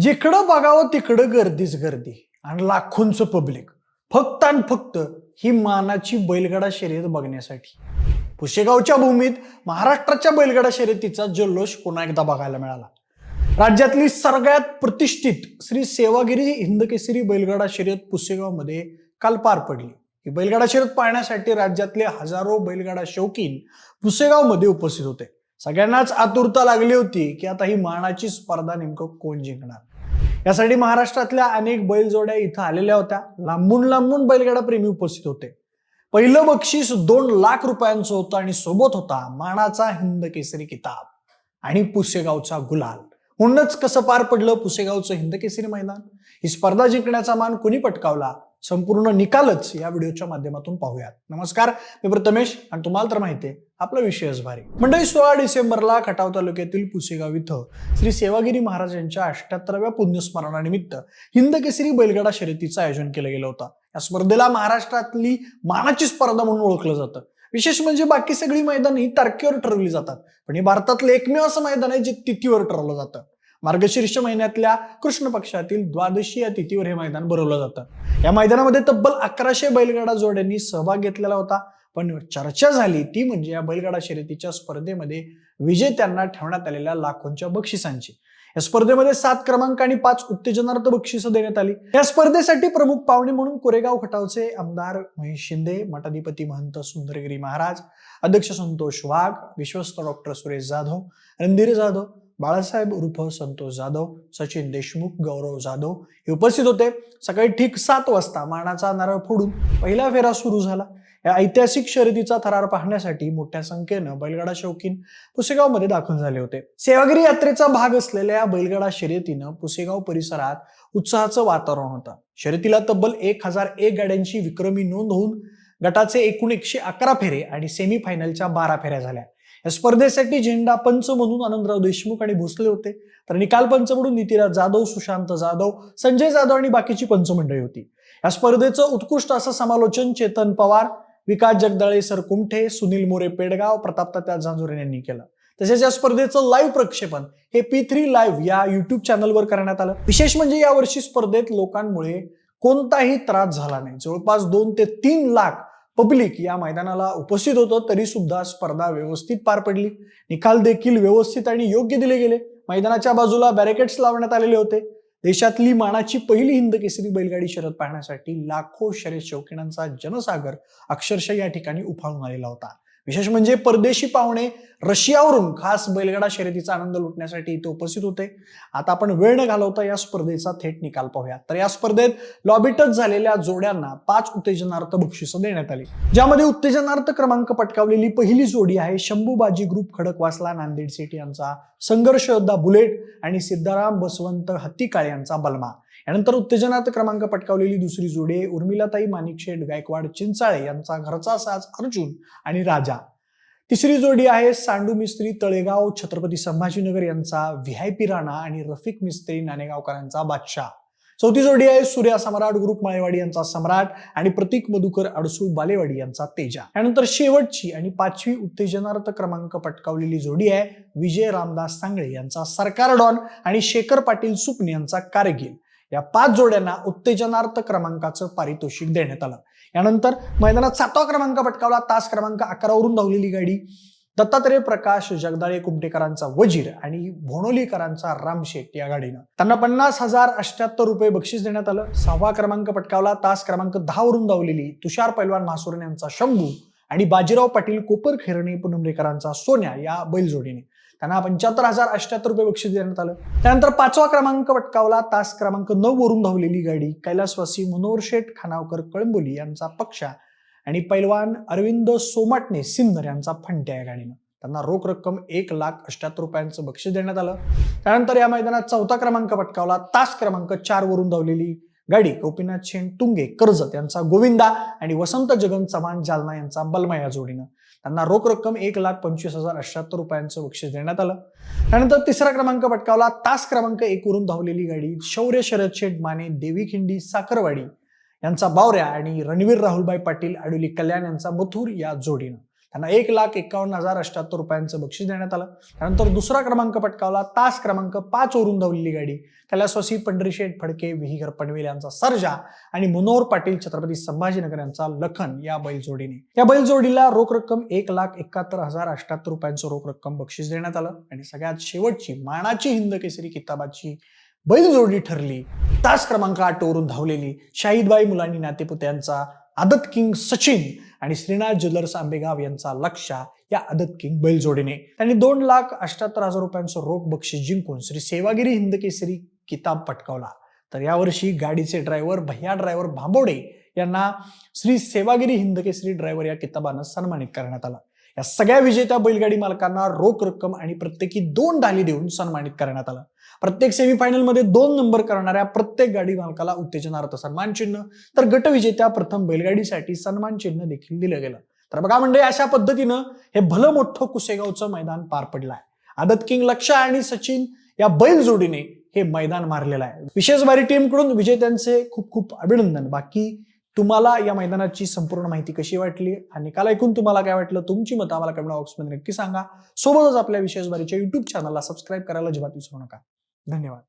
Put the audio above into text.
जिकडं बघावं तिकडं गर्दीच गर्दी आणि लाखोंचं पब्लिक फक्त आणि फक्त ही मानाची बैलगाडा शर्यत बघण्यासाठी. पुशेगावच्या भूमीत महाराष्ट्राच्या बैलगाडा शर्यतीचा जल्लोष पुन्हा एकदा बघायला मिळाला. राज्यातली सगळ्यात प्रतिष्ठित श्री सेवागिरी हिंदकेसरी बैलगाडा शर्यत पुसेगावमध्ये काल पार पडली. ही बैलगाडा शर्यत पाहण्यासाठी राज्यातले हजारो बैलगाडा शौकीन पुसेगावमध्ये उपस्थित होते. सगळ्यांनाच आतुरता लागली होती की आता ही मानाची स्पर्धा नेमकं कोण जिंकणार? यासाठी महाराष्ट्रातल्या अनेक बैलजोड्या इथं आलेल्या होत्या. लांबून लांबून बैलगाडा प्रेमी उपस्थित होते. पहिलं बक्षीस दोन लाख रुपयांचं होतं आणि सोबत होता मानाचा हिंद केसरी किताब आणि पुसेगावचा गुलाल. म्हणूनच कसं पार पडलं पुसेगावचं हिंद केसरी मैदान? ही स्पर्धा जिंकण्याचा मान कुणी पटकावला? संपूर्ण निकालच या व्हिडिओच्या माध्यमातून पाहूयात. नमस्कार मी प्रथमेश आणि तुम्हाला तर माहिती आहे आपला विषयच भारी. मंडळी सोळा डिसेंबरला खटाव तालुक्यातील पुसेगाव इथं श्री सेवागिरी महाराज यांच्या अठ्याहत्तराव्या पुण्यस्मरणानिमित्त हिंद केसरी बैलगाडा शर्यतीचं आयोजन केलं गेलं होतं. या स्पर्धेला महाराष्ट्रातली मानाची स्पर्धा म्हणून ओळखलं जातं. विशेष म्हणजे बाकी सगळी मैदान ही तारखेवर ठरवली जातात पण हे भारतातलं एकमेव असं मैदान आहे जे तिथीवर ठरवलं जातं. मार्गशीर्ष महिन्यातल्या कृष्ण पक्षातील द्वादशी या तिथीवर हे मैदान भरवलं जातं. या मैदानामध्ये तब्बल अकराशे बैलगाडा जोड्यांनी सहभाग घेतलेला होता. पण चर्चा झाली ती म्हणजे या बैलगाडा शर्यतीच्या स्पर्धेमध्ये विजेत्यांना ठेवण्यात आलेल्या लाखोंच्या बक्षिसांची. या स्पर्धेमध्ये सात क्रमांक आणि पाच उत्तेजनार्थ बक्षिसं देण्यात आली. या स्पर्धेसाठी प्रमुख पाहुणे म्हणून कोरेगाव खटावचे आमदार महेश शिंदे मठाधिपती महंत सुंदरगिरी महाराज अध्यक्ष संतोष वाघ विश्वस्त डॉक्टर सुरेश जाधव रणधीर जाधव बाळासाहेब उर्फ संतोष जाधव सचिन देशमुख गौरव जाधव हे उपस्थित होते. सकाळी ठीक सात वाजता मानाचा नारळ फोडून पहिला फेरा सुरू झाला. या ऐतिहासिक शर्यतीचा थरार पाहण्यासाठी मोठ्या संख्येनं बैलगाडा शौकीन पुसेगावमध्ये दाखल झाले होते. सेवागिरी यात्रेचा भाग असलेल्या या बैलगाडा शर्यतीनं पुसेगाव परिसरात उत्साहाचं वातावरण होतं. शर्यतीला तब्बल एक हजार एक गाड्यांची विक्रमी नोंद होऊन गटाचे एकूण एकशे अकरा फेरे आणि सेमीफायनलच्या बारा फेऱ्या झाल्या. या स्पर्धेसाठी झेंडा पंच म्हणून आनंदराव देशमुख आणि भोसले होते. तर निकाल पंच म्हणून नितीराज जाधव सुशांत जाधव संजय जाधव आणि बाकीची पंच मंडळी होती. या स्पर्धेचं उत्कृष्ट असं समालोचन चेतन पवार विकास जगदाळे सर कुमठे सुनील मोरे पेडगाव प्रताप तात्या जांजुरे यांनी केलं. तसेच या स्पर्धेचं लाईव्ह प्रक्षेपण हे पी थ्री लाईव्ह या युट्यूब चॅनलवर करण्यात आलं. विशेष म्हणजे यावर्षी स्पर्धेत लोकांमुळे कोणताही त्रास झाला नाही. जवळपास दोन ते तीन लाख पब्लिक या मैदानाला उपस्थित होतं तरी सुद्धा स्पर्धा व्यवस्थित पार पडली. निकाल देखील व्यवस्थित आणि योग्य दिले गेले. मैदानाच्या बाजूला बॅरिकेड्स लावण्यात आलेले होते. देशातली मानाची पहिली हिंद केसरी बैलगाडी शर्यत पाहण्यासाठी लाखो शर्यत शौकीनांचा जनसागर अक्षरशः या ठिकाणी उफाळून आलेला होता. विशेष म्हणजे परदेशी पाहुणे रशियावरून खास बैलगाडा शर्यतीचा आनंद लुटण्यासाठी इथे उपस्थित होते. आता आपण वेळ न घालवता या स्पर्धेचा थेट निकाल पाहूया तर या स्पर्धेत लॉबीटच झालेल्या जोड्यांना पाच उत्तेजनार्थ बक्षिस देण्यात आली. ज्यामध्ये उत्तेजनार्थ क्रमांक पटकावलेली पहिली जोडी आहे शंभूबाजी ग्रुप खडकवासला नांदेड सिटी यांचा संघर्ष योद्धा बुलेट आणि सिद्धाराम बसवंत हत्तीकाळ यांचा बलमा. यानंतर उत्तेजनात क्रमांक पटकावलेली दुसरी जोडी उर्मिलाताई माणिकशेठ गायकवाड चिंचाळे यांचा घरचा साज अर्जुन आणि राजा. तिसरी जोडी आहे सांडू मिस्त्री तळेगाव छत्रपती संभाजीनगर यांचा व्हीआयपी राणा आणि रफिक मिस्त्री नाणेगावकरांचा बादशाह. चौथी जोडी आहे सूर्या सम्राट ग्रुप माळेवाडी यांचा सम्राट आणि प्रतीक मधुकर अडसूळ बालेवाडी यांचा तेजा. यानंतर शेवटची आणि पाचवी उत्तेजनार्थ क्रमांक पटकावलेली जोडी आहे विजय रामदास सांगळे यांचा सरकार डॉन आणि शेखर पाटील सुपणे यांचा कारगिल. या पाच जोड्यांना उत्तेजनार्थ क्रमांकाचं पारितोषिक देण्यात आलं. यानंतर मैदानात सातवा क्रमांक पटकावला. तास क्रमांक अकरावरून धावलेली गाडी. दत्तात्रय प्रकाश जगदाळे कुमटेकरांचा वजीर आणि भोणोलीकरांचा रामशेठ या गाडीनं. त्यांना पन्नास हजार अष्ट्याहत्तर रुपये बक्षीस देण्यात आलं. सहावा क्रमांक पटकावला. तास क्रमांक दहा वरून धावलेली तुषार पैलवान मासुरने यांचा शंभू आणि बाजीराव पाटील कोपर खेरणे पुनमरेकरांचा सोन्या या बैलजोडीने. त्यांना पंच्याहत्तर हजार अष्ट्याहत्तर रुपये बक्षीस देण्यात आलं. त्यानंतर पाचवा क्रमांक पटकावला. तास क्रमांक नऊ वरून धावलेली गाडी कैलासवासी मनोहर शेठ खानावकर कळंबोली यांचा पक्षा आणि पैलवान अरविंद सोमाटणे सिन्नर यांचा फंट्या या गाडीनं. त्यांना रोख रक्कम एक लाख अष्ट्याहत्तर रुपयांचं बक्षीस देण्यात आलं. त्यानंतर या मैदानात चौथा क्रमांक पटकावला. तास क्रमांक चार वरून धावलेली गाडी गोपीनाथ शेण तुंगे कर्जत यांचा गोविंदा आणि वसंत जगन चव्हाण जालना यांचा बलमा या जोडीनं. त्यांना रोख रक्कम एक लाख पंचवीस हजार अठ्याहत्तर रुपयांचं बक्षीस देण्यात आलं. त्यानंतर तिसरा क्रमांक पटकावला. तास क्रमांक एक वरून धावलेली गाडी शौर्य शरद शेठ माने देवी खिंडी साखरवाडी यांचा बावऱ्या आणि रणवीर राहुलबाई पाटील आडुली कल्याण यांचा मथुर या जोडीनं. त्यांना एक लाख एकावन्न हजार अठ्याहत्तर रुपयांचं बक्षीस देण्यात आलं. त्यानंतर दुसरा क्रमांक पटकावला. तास क्रमांक पाच वरून धावलेली गाडी. कैलासवासी पंढरीशेठ फडके विहीगर पनवेल यांचा सर्जा आणि मनोहर पाटील छत्रपती संभाजीनगर यांचा लखन या बैलजोडीने. या बैलजोडीला रोख रक्कम एक लाख एकाहत्तर हजार अठ्याहत्तर रुपयांचं रोख रक्कम बक्षीस देण्यात आलं आणि सगळ्यात शेवटची मानाची हिंद केसरी किताबाची बैलजोडी ठरली. तास क्रमांक आठ वरून धावलेली शाहिदबाई मुलांनी नातेपुत्यांचा आदत किंग सचिन आणि श्रीनाथ ज्वेलर्स आंबेगाव यांचा लक्षा या आदत किंग बैलजोडीने. त्यांनी दोन लाख अष्ट्याहत्तर हजार रुपयांचं रोख बक्षीस जिंकून श्री सेवागिरी हिंद केसरी किताब पटकावला. तर यावर्षी गाडीचे ड्रायव्हर भैया ड्रायव्हर भांबोडे यांना श्री सेवागिरी हिंद केसरी ड्रायव्हर या किताबानं सन्मानित करण्यात आला. या सगळ्या विजेत्या बैलगाडी मालकांना रोख रक्कम आणि प्रत्येकी दोन ढाली देऊन सन्मानित करण्यात आलं. प्रत्येक सेमीफायनलमध्ये दोन नंबर करणाऱ्या प्रत्येक गाडी मालकाला उत्तेजनार्थ सन्मान चिन्ह तर गटविजेत्या प्रथम बैलगाडीसाठी सन्मान चिन्ह देखील दिलं गेलं. तर बघा म्हणजे अशा पद्धतीनं हे भलं मोठं कुसेगावचं मैदान पार पडलं आहे आदत किंग लक्ष आणि सचिन या बैल जोडीने हे मैदान मारलेलं आहे. विशेष बारी टीमकडून विजेत्यांचे खूप खूप अभिनंदन. बाकी तुम्हाला या मैदानाची संपूर्ण माहिती कशी वाटली? आणि काल ऐकून तुम्हाला काय वाटलं? तुमची मतं आम्हाला कमेंट बॉक्समध्ये नक्की सांगा. सोबतच आपल्या विशेष बारीच्या युट्यूब चॅनलला सबस्क्राईब करायला अजिबात विसरू नका. धन्यवाद.